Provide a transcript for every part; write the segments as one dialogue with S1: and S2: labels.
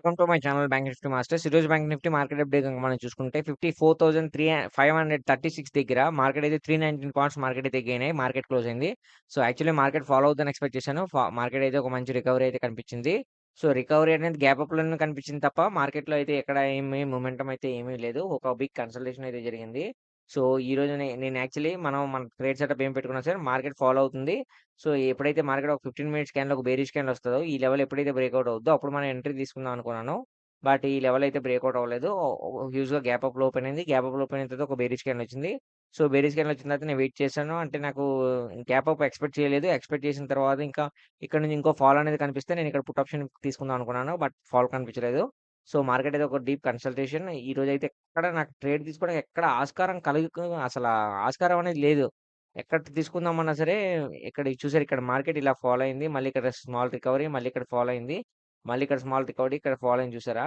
S1: Welcome to my channel bank nifty masters. ఈరోజు bank nifty market update కనుక మనం చూసుకుంటే 54,300 దగ్గర మార్కెట్ అయితే 319 పాయింట్స్ మార్కెట్ అయితే గెయినాయి మార్కెట్ క్లోజ్ అయింది. సో, యాక్చువల్లీ మార్కెట్ ఫాలో అవుతుందని ఎక్స్‌పెక్ట్ చేశాను. మార్కెట్ అయితే ఒక మంచి రికవరీ అయితే కనిపించింది. సో, రికవరీ అనేది గ్యాప్ అప్‌లోనే కనిపించింది తప్ప మార్కెట్‌లో అయితే ఎక్కడ ఏమీ మూమెంటం అయితే ఏమీ లేదు. ఒక బిగ్ కన్సల్టేషన్ అయితే జరిగింది. సో, ఈ రోజు నేను యాక్చువల్లీ మనం మన ట్రేడ్ సెటప్ ఏం పెట్టుకున్నా సరే మార్కెట్ ఫాలో అవుతుంది. సో, ఎప్పుడైతే మార్కెట్ ఒక 15 మినిట్స్ క్యాన్లో ఒక బేరిష్ క్యాన్ వస్తదో ఈ లెవెల్ ఎప్పుడైతే బ్రేక్అవుట్ అవుద్దో అప్పుడు మనం ఎంట్రీ తీసుకుందాం అనుకున్నాను. బట్ ఈ లెవెల్ అయితే బ్రేక్అవుట్ అవ్వలేదు. హ్యూజ్‌గా గ్యాప్ అప్‌లో ఓపెన్ అయింది. గ్యాప్ అప్‌లో ఓపెన్ అయిన తర్వాత ఒక బేరిష్ క్యాన్ వచ్చింది. సో, బేరీస్ క్యాన్ వచ్చిన తర్వాత నేను వెయిట్ చేశాను. అంటే నాకు గ్యాప్ అప్ ఎక్స్‌పెక్ట్ చేయలేదు. ఎక్స్‌పెక్ట్ చేసిన తర్వాత ఇంకా ఇక్కడ నుంచి ఇంకో ఫాల్ అనేది కనిపిస్తే నేను ఇక్కడ పుట్ ఆప్షన్ తీసుకుందాం అనుకున్నాను. బట్ ఫాల్ కనిపించలేదు. సో, మార్కెట్ అయితే ఒక డీప్ కన్సల్టేషన్. ఈ రోజు అయితే ఎక్కడ నాకు ట్రేడ్ తీసుకోవడానికి ఎక్కడ ఆస్కారం కలుగు అసల ఆస్కారం అనేది లేదు. ఎక్కడ తీసుకుందామన్నా సరే ఇక్కడ చూసారు ఇక్కడ మార్కెట్ ఇలా ఫాలో అయింది. మళ్ళీ ఇక్కడ స్మాల్ రికవరీ మళ్ళీ ఇక్కడ ఫాలో అయింది. మళ్ళీ ఇక్కడ స్మాల్ రికవరీ ఇక్కడ ఫాలో అయింది చూసారా?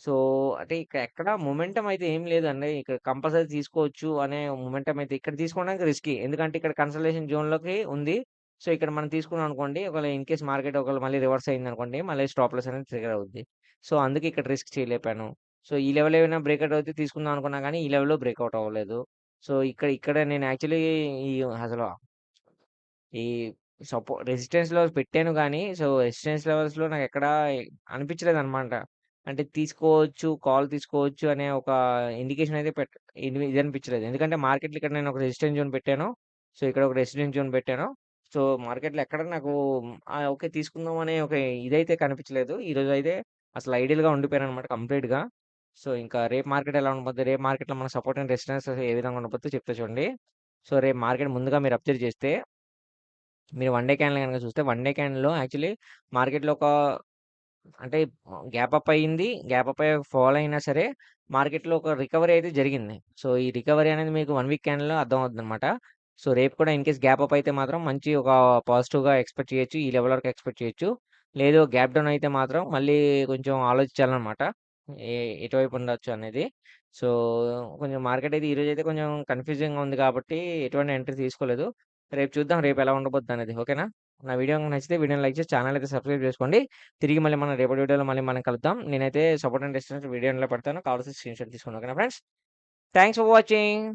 S1: సో, అంటే ఇక్కడ ఎక్కడ మొమెంటమ్ అయితే ఏం లేదండి. ఇక్కడ కంపల్సరీ తీసుకోవచ్చు అనే మొమెంటం అయితే ఇక్కడ తీసుకోవడానికి రిస్కీ. ఎందుకంటే ఇక్కడ కన్సల్టేషన్ జోన్‌లోకి ఉంది. సో, ఇక్కడ మనం తీసుకున్నాం అనుకోండి ఒకవేళ ఇన్‌కేస్ మార్కెట్ ఒకవేళ మళ్ళీ రివర్స్ అయింది అనుకోండి మళ్ళీ స్టాప్ లాస్ అనేది ట్రిగర్ అవుద్ది. సో, అందుకే ఇక్కడ రిస్క్ చేయలేపాను సో, ఈ లెవెల్ ఏమైనా బ్రేక్‌ఔట్ అవుతే తీసుకుందాం అనుకున్నా కానీ ఈ లెవెల్‌లో బ్రేక్అవుట్ అవ్వలేదు. సో, ఇక్కడ ఇక్కడ నేను యాక్చువల్లీ ఈ అసలు ఈ సపో లెవెల్స్ పెట్టాను కానీ సో, రెసిస్టెన్స్ లెవెల్స్‌లో నాకు ఎక్కడ అనిపించలేదు అనమాట అంటే తీసుకోవచ్చు, కాల్ తీసుకోవచ్చు అనే ఒక ఇండికేషన్ అయితే పెట్ ఇది అనిపించలేదు. ఎందుకంటే మార్కెట్‌లో ఇక్కడ నేను ఒక రెసిస్టెన్స్ జోన్ పెట్టాను. సో, ఇక్కడ ఒక రెసిడెన్స్ జోన్ పెట్టాను. సో, మార్కెట్‌లో ఎక్కడ నాకు ఆహ్, ఓకే తీసుకుందాం అనే ఒక ఇదైతే కనిపించలేదు. ఈరోజైతే అసలు ఐడియల్‌గా ఉండిపోయాననమాట కంప్లీట్‌గా. సో, ఇంకా రేపు మార్కెట్ ఎలా ఉండబోద్ది? రేపు మార్కెట్‌లో మన సపోర్ట్ అండ్ రెసిస్టెన్స్ ఏ విధంగా ఉండబోద్దో చెప్తా చూడండి. సో, రేపు మార్కెట్ ముందుగా మీరు అబ్జర్వ్ చేస్తే మీరు వన్ డే క్యాన్లు గనక చూస్తే వన్ డే క్యాన్లో యాక్చువల్లీ మార్కెట్‌లో ఒక అంటే గ్యాప్ అప్ అయింది. గ్యాప్ అప్ అయ్యి ఫాల్ అయినా సరే మార్కెట్‌లో ఒక రికవరీ అయితే జరిగింది. సో, ఈ రికవరీ అనేది మీకు 1 వీక్ క్యాండిల్‌లో అర్థమవుద్దనమాట. సో, రేపు కూడా ఇన్‌కేస్ గ్యాప్ అప్ అయితే మాత్రం మంచి ఒక పాజిటివ్‌గా ఎక్స్‌పెక్ట్ చేయొచ్చు. ఈ లెవెల్ వరకు ఎక్స్‌పెక్ట్ చేయొచ్చు. లేదు గ్యాప్ డౌన్ అయితే మాత్రం మళ్ళీ కొంచెం ఆలోచించాలన్నమాట ఎ ఎటువైపు ఉండొచ్చు అనేది. సో, కొంచెం మార్కెట్ అయితే ఈరోజు అయితే కొంచెం కన్‌ఫ్యూజింగ్‌గా ఉంది కాబట్టి ఎటువంటి ఎంట్రీ తీసుకోలేదు. రేపు చూద్దాం రేపు ఎలా ఉండబోద్దనేది. ఓకేనా? నా వీడియో నచ్చితే వీడియోని లైక్ చేసి ఛానల్ అయితే సబ్స్క్రైబ్ చేసుకోండి. తిరిగి మళ్ళీ మనం రేపటి వీడియోలో మళ్ళీ మనం కలుద్దాం. నేనైతే సపోర్ట్ అండ్ డిస్టెన్స్ వీడియోలో పెడతాను. కావాల్సిన స్క్రీన్‌షాట్ తీసుకోండి. ఓకేనా ఫ్రెండ్స్? Thanks for watching.